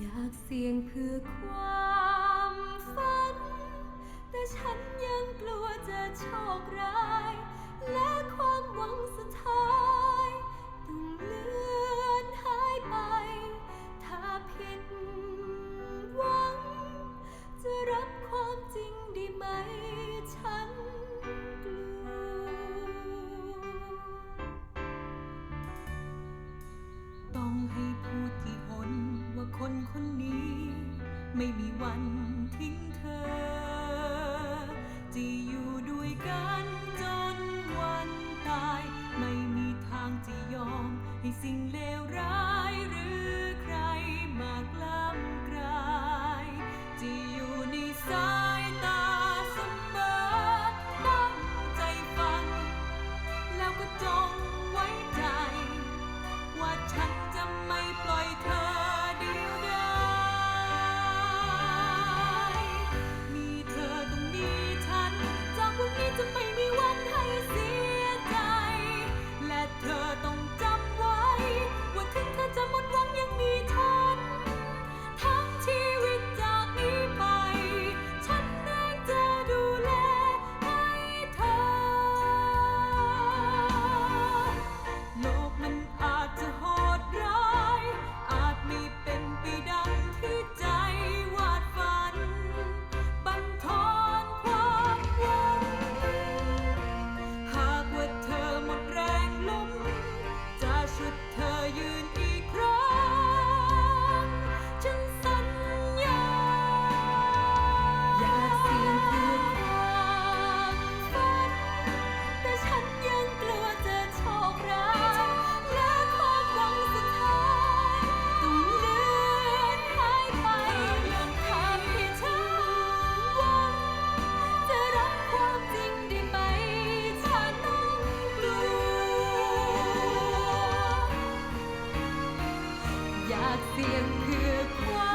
อยากเสี่ยงเพื่อความฝัน แต่ฉันยังกลัวจะโชคร้าย ไม่มีวันทิ้งเธอ จะอยู่ด้วยกันจนวันตาย ไม่มีทางจะยอมให้สิ่งเลว 点月光